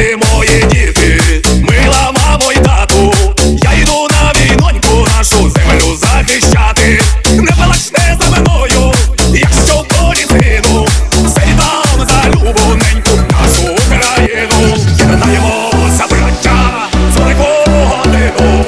любі мої діти, мила мамо й тату, я йду на війноньку нашу землю захищати. Не плачне за мною, якщо долі згину, Сейдам за любоненьку нашу Україну. Єднаємося, браття, таку годину,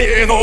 Україну!